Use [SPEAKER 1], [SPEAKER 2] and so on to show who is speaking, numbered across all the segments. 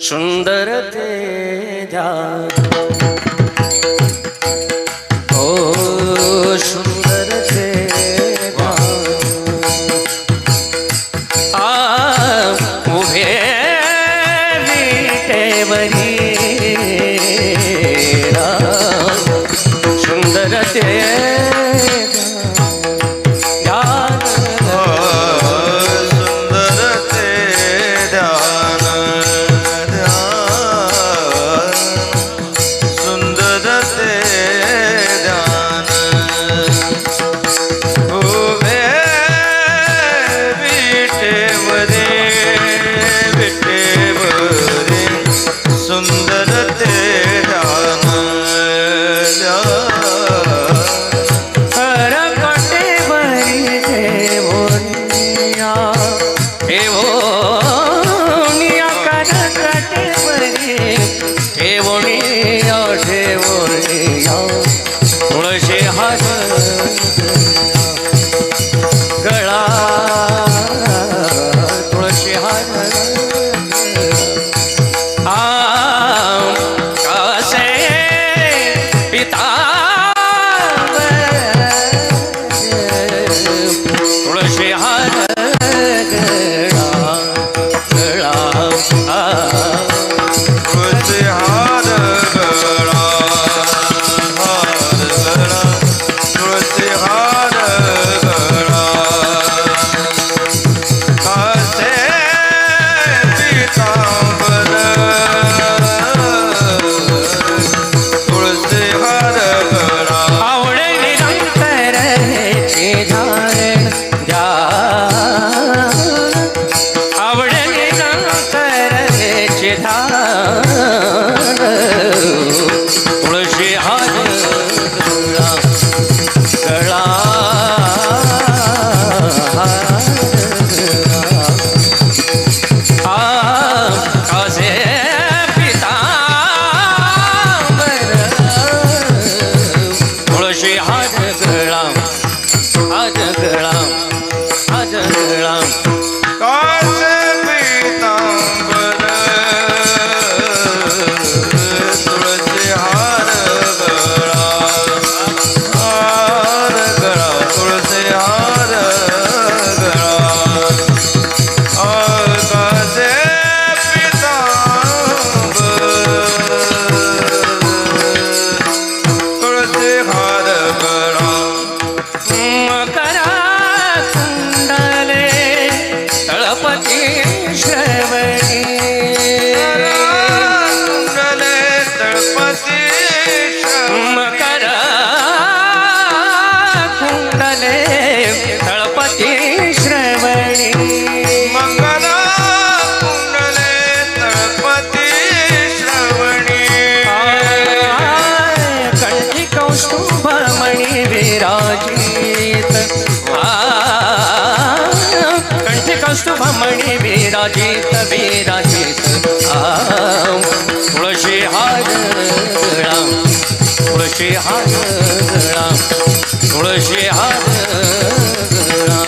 [SPEAKER 1] सुंदर तेजा। आसन तुळशी धान तुळशी हार कळा
[SPEAKER 2] तुळशी
[SPEAKER 1] हात गळा हात गळा हात गळा विराजित विराजित आम तुळशी हार तुळशी हार तुळशी हार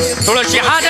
[SPEAKER 3] आवडले तुळशी हार गळा काशे